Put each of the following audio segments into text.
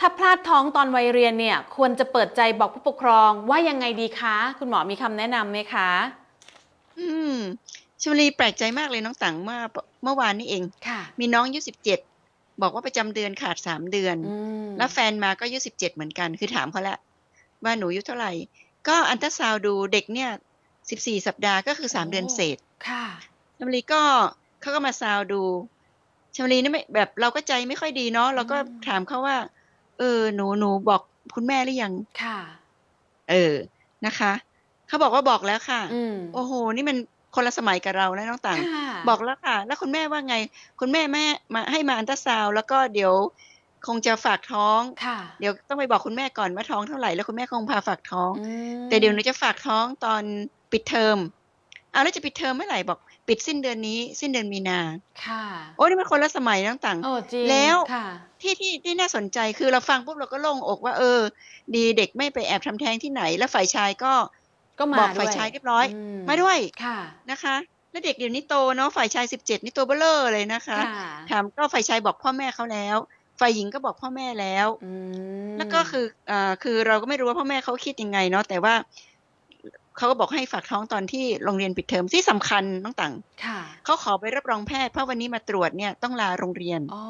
ถ้าพลาดท้องตอนวัยเรียนเนี่ยควรจะเปิดใจบอกผู้ปกครองว่ายังไงดีคะ คุณหมอมีคำแนะนำไหมคะ อืมชมรีแปลกใจมากเลยน้องตังเมื่อเมื่อวานนี้เองค่ะมีน้องอายุสิบเจ็ดบอกว่าประจำเดือนขาดสามเดือนอืมแล้วแฟนมาก็อายุสิบเจ็ดเหมือนกัน คือถามเขาแล้วว่าหนูอายุเท่าไหร่ ก็อันตราซาวด์ดูเด็กเนี่ยสิบสี่สัปดาห์ก็คือสามเดือนเศษ ค่ะชมรีก็เขาก็มาซาวด์ดูชมรีนี่ไม่แบบเราก็ใจไม่ค่อยดีเนาะเราก็อืมถามเขาว่า เออหนูหนูบอกคุณแม่หรือยังค่ะ เออนะคะเขาบอกว่าบอกแล้วค่ะอืมโอ้โห นี่มันคนละสมัยกับเราแล้วน้องตังค่ะบอกแล้วค่ะ แล้วคุณแม่ว่าไง คุณแม่แม่มาให้มาอันตราซาวด์แล้วก็เดี๋ยวคงจะฝากท้องค่ะเดี๋ยวต้องไปบอกคุณแม่ก่อนว่าท้องเท่าไหร่แล้วคุณแม่คงพาฝากท้องอืมแต่เดี๋ยวหนูจะฝากท้องตอนปิดเทอมเอาแล้วจะปิดเทอมเมื่อไหร่บอก ปิดสิ้นเดือนนี้ สิ้นเดือนมีนา ค่ะ โอ้นี่มันคนละสมัยน้องตังโอ้จริงแล้วค่ะที่ที่ที่น่าสนใจคือเราฟังปุ๊บเราก็โล่งอกว่า เออ ดีเด็กไม่ไปแอบทำแท้งที่ไหน แล้วฝ่ายชายก็ก็มาบอกด้วยฝ่ายชายเรียบร้อยมมาด้วยค่ะนะคะ แล้วเด็กเดี๋ยวนี้โตเนาะฝ่ายชายสิบเจ็ดนี่ตัวเบ้อเร่อเลยนะคะค่ะถามก็ฝ่ายชายบอกพ่อแม่เขาแล้วฝ่ายหญิงก็บอกพ่อแม่แล้วอืมแล้วก็คืออ่าคือเราก็ไม่รู้ว่าพ่อแม่เขาคิดยังไงเนาะแต่ว่า เขาก็บอกให้ฝากท้องตอนที่โรงเรียนปิดเทอมที่สำคัญน้องตังค่ะเขาขอไปรับรองแพทย์เพราะวันนี้มาตรวจเนี่ยต้องลาโรงเรียนอ๋อ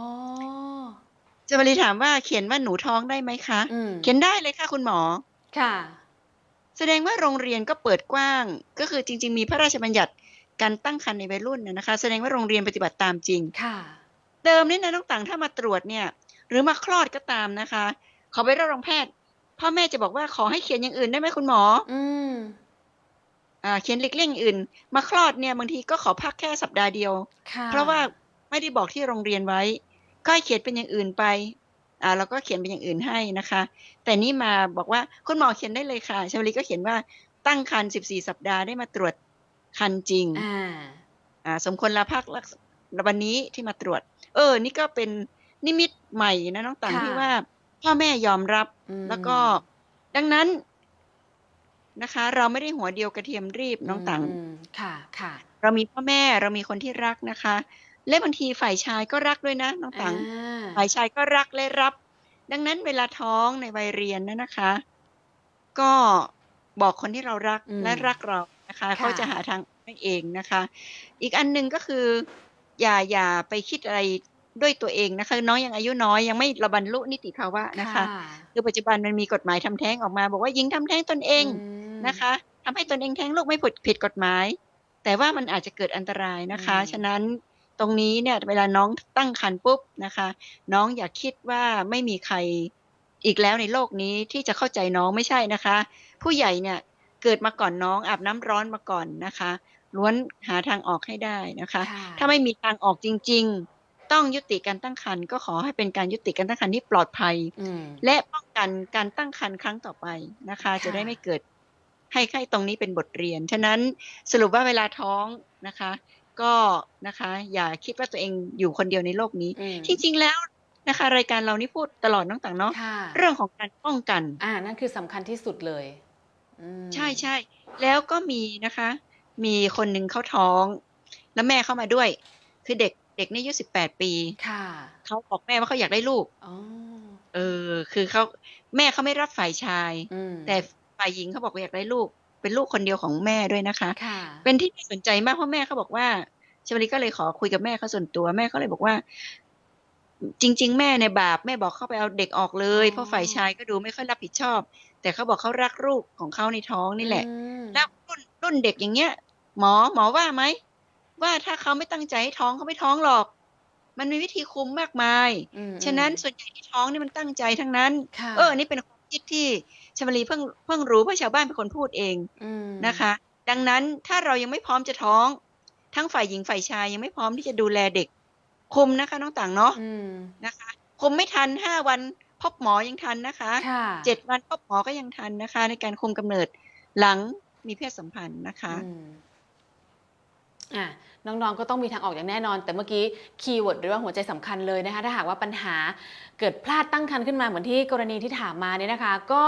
จะมารีถามว่าเขียนว่าหนูท้องได้ไหมคะอืมเขียนได้เลยค่ะคุณหมอ ค่ะ แสดงว่าโรงเรียนก็เปิดกว้าง ก็คือจริง ๆ มีพระราชบัญญัติการตั้งครรภ์ในวัยรุ่นน่ะนะคะ แสดงว่าโรงเรียนปฏิบัติตามจริง ค่ะ เดิมนี่นะน้องต่างถ้ามาตรวจเนี่ย หรือมาคลอดก็ตามนะคะ ขอไปรับรองแพทย์พ่อแม่จะบอกว่าขอให้เขียนอย่างอื่นได้ไหมคุณหมอ อืมอ่า เขียนเล็กเลี่ยงอย่างอื่น มาคลอดเนี่ยบางทีก็ขอพักแค่สัปดาห์เดียวค่ะเพราะว่าไม่ได้บอกที่โรงเรียนไว้ ก็ให้เขียนเป็นอย่างอื่นไปอ่าเราก็เขียนเป็นอย่างอื่นให้นะคะ แต่นี่มาบอกว่าคุณหมอเขียนได้เลยค่ะชวลีก็เขียนว่าตั้งครรภ์14 สัปดาห์ได้มาตรวจครรภ์จริงอ่าอ่า สมควรลาพักรักษวันนี้ที่มาตรวจ เออ นี่ก็เป็นนิมิตใหม่นะน้องตังค่ะที่ว่า พ่อแม่ยอมรับอืมแล้วก็ ดังนั้น นะคะ เราไม่ได้หัวเดียวกระเทียมรีบน้องตังมค่ะค่ะ เรามีพ่อแม่เรามีคนที่รักนะคะ และบางทีฝ่ายชายก็รักด้วยนะน้องตังอ่าฝ่ายชายก็รักและรับ ดังนั้นเวลาท้องในวัยเรียนนะนะคะ ก็บอกคนที่เรารักอืมและรักเรานะคะค่ะเขาจะหาทางให้เองนะคะ อีกอันหนึ่งก็คืออย่าอย่าไปคิดอะไร ด้วยตัวเองนะคะ น้องยังอายุน้อยยังไม่ระบรรลุนิติภาวะนะคะคือปัจจุบันมันมีกฎหมายทำแท้งออกมา บอกว่าหญิงทำแท้งตนเองมนะคะทำให้ตนเองแท้งลูกไม่ผิดผิดกฎหมาย แต่ว่ามันอาจจะเกิดอันตรายนะคะอืมฉะนั้นตรงนี้เนี่ยเวลาน้องตั้งครรภ์ปุ๊บนะคะ น้องอย่าคิดว่าไม่มีใครอีกแล้วในโลกนี้ที่จะเข้าใจน้องไม่ใช่นะคะ ผู้ใหญ่เนี่ยเกิดมาก่อนน้องอาบน้ำร้อนมาก่อนนะคะล้วนหาทางออกให้ได้นะคะค่ะถ้าไม่มีทางออกจริงๆ ต้องยุติการตั้งครรภ์ก็ขอให้เป็นการยุติการตั้งครรภ์ที่ปลอดภัยอืมและป้องกันการตั้งครรภ์ครั้งต่อไปนะคะค่ะจะได้ไม่เกิดให้ให้ตรงนี้เป็นบทเรียน ฉะนั้นสรุปว่าเวลาท้องนะคะ ก็นะคะ อย่าคิดว่าตัวเองอยู่คนเดียวในโลกนี้อืมจริงๆแล้วนะคะ รายการเรานี่พูดตลอดน้องต่างเนาะค่ะเรื่องของการป้องกัน อ่านั่นคือสำคัญที่สุดเลยอืมใช่ใช่แล้วก็มีนะคะ มีคนหนึ่งเขาท้อง แล้วแม่เข้ามาด้วย คือเด็ก เด็กนี่อายุสิบแปดปีค่ะเขาบอกแม่ว่าเขาอยากได้ลูกอ๋อเออ คือเขาแม่เขาไม่รับฝ่ายชายอืมแต่ฝ่ายหญิงเขาบอกว่าอยากได้ลูก เป็นลูกคนเดียวของแม่ด้วยนะคะค่ะเป็นที่น่าสนใจมากเพราะแม่เขาบอกว่าชวลีก็เลยขอคุยกับแม่เขาส่วนตัวแม่เขาเลยบอกว่า จริง ๆ แม่ในยบาปแม่บอกเขาไปเอาเด็กออกเลยอ๋อเพราะฝ่ายชายก็ดูไม่ค่อยรับผิดชอบ แต่เขาบอกเขารักลูกของเขาในท้องนี่แหละอืมแล้วรุ่นรุ่นเด็กอย่างเงี้ย หมอหมอว่าไหม ว่าถ้าเขาไม่ตั้งใจให้ท้องเขาไม่ท้องหรอก มันมีวิธีคุมมากมายอืมฉะนั้นส่วนใหญ่ที่ท้องนี่มันตั้งใจทั้งนั้นค่ะเออ นี่เป็นความคิดที่ชมรีเพิ่งเพิ่งรู้เพราะชาวบ้านเป็นคนพูดเองอืมนะคะ ดังนั้นถ้าเรายังไม่พร้อมจะท้อง ทั้งฝ่ายหญิงฝ่ายชายยังไม่พร้อมที่จะดูแลเด็ก คุมนะคะน้องต่างเนาะอืมนะคะ คุมไม่ทันห้าวันพบหมอยังทันนะคะค่ะเจ็ดวันพบหมอก็ยังทันนะคะ ในการคุมกำเนิดหลังมีเพศสัมพันธ์นะคะ อะน้องๆ ก็ต้องมีทางออกอย่างแน่นอน แต่เมื่อกี้คีย์เวิร์ดหรือว่าหัวใจสำคัญเลยนะคะ ถ้าหากว่าปัญหาเกิดพลาดตั้งครรภ์ขึ้นมาเหมือนที่กรณีที่ถามมาเนี่ยนะคะ ก็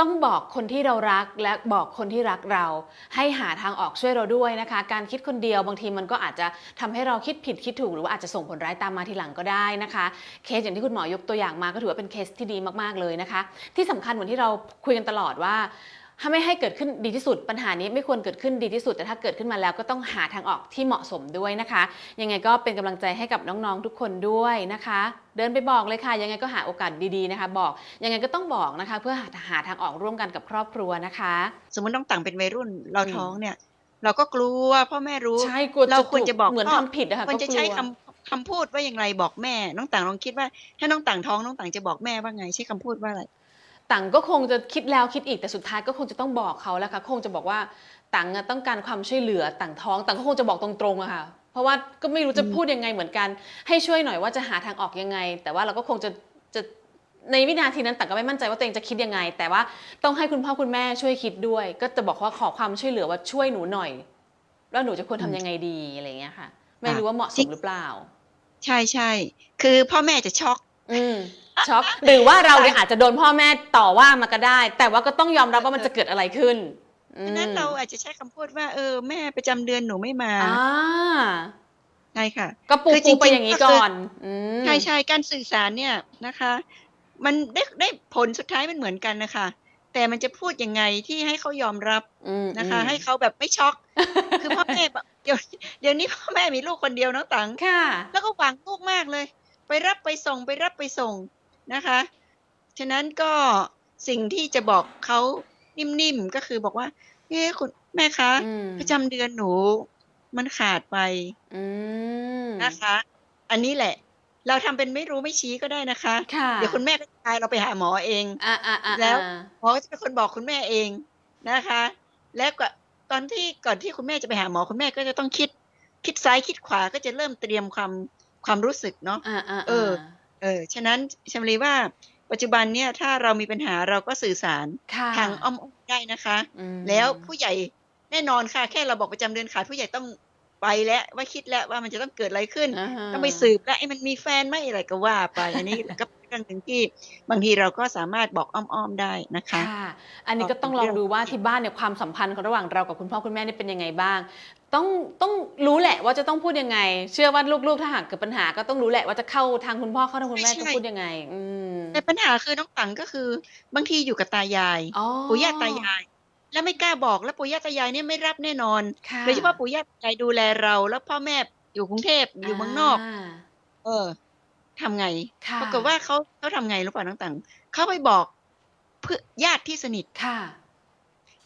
ต้องบอกคนที่เรารักและบอกคนที่รักเรา ให้หาทางออกช่วยเราด้วยนะคะ การคิดคนเดียวบางทีมันก็อาจจะทำให้เราคิดผิดคิดถูก หรือว่าอาจจะส่งผลร้ายตามมาทีหลังก็ได้นะคะ เคสอย่างที่คุณหมอยกตัวอย่างมาก็ถือว่าเป็นเคสที่ดีมากๆเลยนะคะ ที่สำคัญเหมือนที่เราคุยกันตลอดว่า ถ้าไม่ให้เกิดขึ้นดีที่สุด ปัญหานี้ไม่ควรเกิดขึ้นดีที่สุด แต่ถ้าเกิดขึ้นมาแล้วก็ต้องหาทางออกที่เหมาะสมด้วยนะคะ ยังไงก็เป็นกำลังใจให้กับน้องๆทุกคนด้วยนะคะ เดินไปบอกเลยค่ะ ยังไงก็หาโอกาสดีๆนะคะ บอกยังไงก็ต้องบอกนะคะ เพื่อหาหาทางออกร่วมกันกับครอบครัวนะคะ สมมติน้องต่างเป็นวัยรุ่นเราอืมท้องเนี่ย เราก็กลัวพ่อแม่รู้ใช่กลัวเราควรจะบอกเหมือนพ่อทำผิดนะคะควรจะใช้ก็กลัวคำคำพูดว่าอย่างไรบอกแม่ น้องต่างลองคิดว่า ถ้าน้องต่างท้องน้องต่างจะบอกแม่ว่าไงใช้คำพูดว่าอะไร ต่างก็คงจะคิดแล้วคิดอีกแต่สุดท้ายก็คงจะต้องบอกเขาแล้วค่ะคงจะบอกว่าต่างอะต้องการความช่วยเหลือต่างท้องต่างก็คงจะบอกตรงๆอะค่ะ เพราะว่าก็ไม่รู้จะอืมพูดยังไงเหมือนกัน ให้ช่วยหน่อยว่าจะหาทางออกยังไง แต่ว่าเราก็คงจะจะในวินาทีนั้นต่างก็ไม่มั่นใจว่าตัวเองจะคิดยังไง แต่ว่าต้องให้คุณพ่อคุณแม่ช่วยคิดด้วย ก็จะบอกว่าขอความช่วยเหลือว่าช่วยหนูหน่อย แล้วหนูจะควรทำยังไงดีอะไรอย่างเงี้ยค่ะ ไม่รู้ว่าเหมาะสมหรือเปล่า ใช่ใช่คือพ่อแม่จะช็อก อืม ช็อกหรือว่าเราเนี่ยอาจจะโดนพ่อแม่ต่อว่ามาก็ได้ แต่ว่าก็ต้องยอมรับว่ามันจะเกิดอะไรขึ้นอืมฉะนั้นเราอาจจะใช้คำพูดว่าเออแม่ประจำเดือนหนูไม่มาอ่าใช่ค่ะ ก็ปูคือจริปูงๆไปอย่างนี้ก่อนอืมใช่ใช่การสื่อสารเนี่ยนะคะ มันได้ได้ผลสุดท้ายมันเหมือนกันนะคะแต่มันจะพูดยังไงที่ให้เขายอมรับอืมนะคะอืมให้เขาแบบไม่ช็อก คือพ่อแม่แบบเดี๋ยวเดี๋ยวนี้พ่อแม่มีลูกคนเดียวน้องตังค่ะ แล้วก็หวังลูกมากเลย ไปรับไปส่งไปรับไปส่ง นะคะ ฉะนั้นก็สิ่งที่จะบอกเขานิ่มๆก็คือบอกว่าเอ๊ะคุณแม่คะอืมประจำเดือนหนู มันขาดไปอืมนะคะ อันนี้แหละ เราทำเป็นไม่รู้ไม่ชี้ก็ได้นะคะค่ะเดี๋ยวคุณแม่ก็จะพาเราไปหาหมอเองอ่าอ่าอ่าแล้วอ่าหมอก็จะเป็นคนบอกคุณแม่เองนะคะ แล้วก็ตอนที่ก่อนที่คุณแม่จะไปหาหมอคุณแม่ก็จะต้องคิด คิดซ้ายคิดขวาก็จะเริ่มเตรียมความความรู้สึกเนาะอ่าอ่าเออ เออฉะนั้นชมรีว่าปัจจุบันเนี่ยถ้าเรามีปัญหาเราก็สื่อสารค่ะทางอ้อมๆได้นะคะอืมแล้วผู้ใหญ่แน่นอนค่ะ แค่เราบอกประจำเดือนขาดผู้ใหญ่ต้องไปแล้วว่าคิดแล้วว่ามันจะต้องเกิดอะไรขึ้นาฮะต้องไปสืบแล้วไอ้มันมีแฟนไหมอะไรก็ว่าไป อันนี้ก็เป็นเรื่องหนึ่งที่บางทีเราก็สามารถบอกอ้อมๆได้นะคะค่ะอันนี้ก็ต้องลองดูว่าที่บ้านเนี่ยความสัมพันธ์ของระหว่างเรากับคุณพ่อคุณแม่เนี่ยเป็นยังไงบ้าง ต้องต้องรู้แหละว่าจะต้องพูดยังไง เชื่อว่าลูกๆ ถ้าหากเกิดปัญหาก็ต้องรู้แหละว่าจะเข้าทางคุณพ่อเข้าทางคุณแม่ใช่จะพูดยังไง อืมแต่ปัญหาคือน้องตังก็คือบางทีอยู่กับตายายอ๋อปู่ย่าตายาย แล้วไม่กล้าบอกแล้วปู่ย่าตายายเนี่ยไม่รับแน่นอนค่ะโดยเฉพาะปู่ย่าตายายดูแลเรา แล้วพ่อแม่อยู่กรุงเทพอยู่เมืองนอกาเออทำไงค่ะปรากฏว่าเขาเขาทำไงรู้ป่ะน้องตังเขาไปบอกเพื่อญาติที่สนิทค่ะ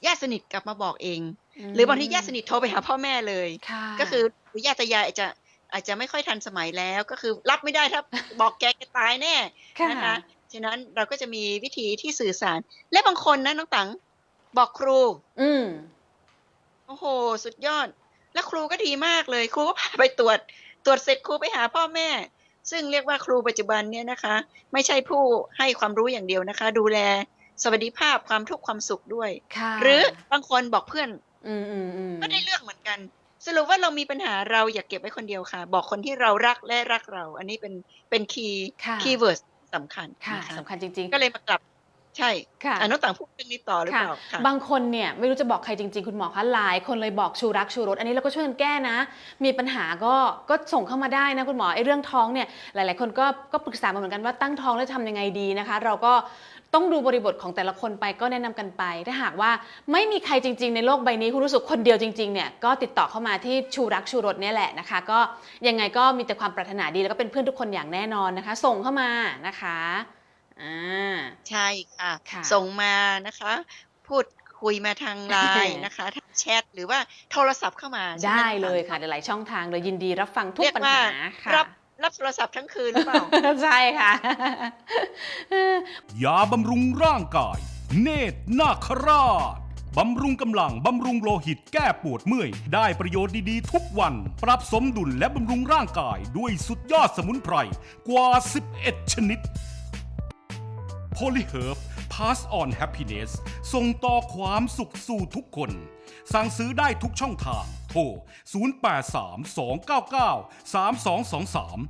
ญาติสนิทกลับมาบอกเองม หรือบางทีญาติสนิทโทรไปหาพ่อแม่เลยค่ะก็คือปู่ย่าตายายอาจจะอาจจะไม่ค่อยทันสมัยแล้วก็คือรับไม่ได้ถ้าบอกแกแกตายแน่ค่ะนะคะฉะนั้นเราก็จะมีวิธีที่สื่อสาร และบางคนนะน้องตังบอกครู อืมโอ้โห สุดยอด แล้วครูก็ดีมากเลย ครูก็พาไปตรวจ ตรวจเสร็จครูไปหาพ่อแม่ ซึ่งเรียกว่าครูปัจจุบันเนี่ยนะคะ ไม่ใช่ผู้ให้ความรู้อย่างเดียวนะคะ ดูแลสวัสดิภาพความทุกข์ความสุขด้วยค่ะหรือบางคนบอกเพื่อน อืมอืมอืมก็ได้เรื่องเหมือนกัน สรุปว่าเรามีปัญหาเราอย่าเก็บไว้คนเดียวค่ะ บอกคนที่เรารักและรักเรา อันนี้เป็นเป็นคีย์ค่ะคีย์เวิร์ดสำคัญค่ะนะคะสำคัญจริงก็เลยมากลับใช่ๆค่ะอะน้องต่างพูดเรื่องนี้ต่อหรือค่ะเปล่าค่ะบางคนเนี่ยไม่รู้จะบอกใครจริง ๆ คุณหมอคะหลายคนเลยบอกชูรักชูรส อันนี้เราก็ช่วยกันแก้นะ มีปัญหาก็ก็ส่งเข้ามาได้นะคุณหมอไอ้เรื่องท้องเนี่ยหลาย ๆ คนก็ก็ปรึกษามาเหมือนกันว่าตั้งท้องแล้วทำยังไงดีนะคะ เราก็ ต้องดูบริบทของแต่ละคนไปก็แนะนำกันไป ถ้าหากว่าไม่มีใครจริง ๆ ในโลกใบนี้คุณรู้สึกคนเดียวจริงๆเนี่ยก็ติดต่อเข้ามาที่ชูรักชูรสเนี่ยแหละนะคะ ก็ยังไงก็มีแต่ความปรารถนาดีแล้วก็เป็นเพื่อนทุกคนอย่างแน่นอนนะคะ ส่งเข้ามานะคะอ่าใช่ค่ะค่ะส่งมานะคะ พูดคุยมาทางไลน์นะคะทางแชทหรือว่าโทรศัพท์เข้ามาใช่หมได้เลยน้องค่ะหลายๆช่องทางเลยยินดีรับฟังทุกเรียกปัญว่าหาค่ะรับ รับโทรศัพท์ทั้งคืนหรือเปล่า ใช่ค่ะ ยาบำรุงร่างกาย เนตรนาคราชบำรุงกำลัง บำรุงโลหิตแก้ปวดเมื่อย ได้ประโยชน์ดีๆ ทุกวัน ปรับสมดุลและบำรุงร่างกาย ด้วยสุดยอดสมุนไพร กว่า 11 ชนิด Polyherb Pass on Happiness ส่งต่อความสุขสู่ทุกคน สั่งซื้อได้ทุกช่องทาง โทร 0832993223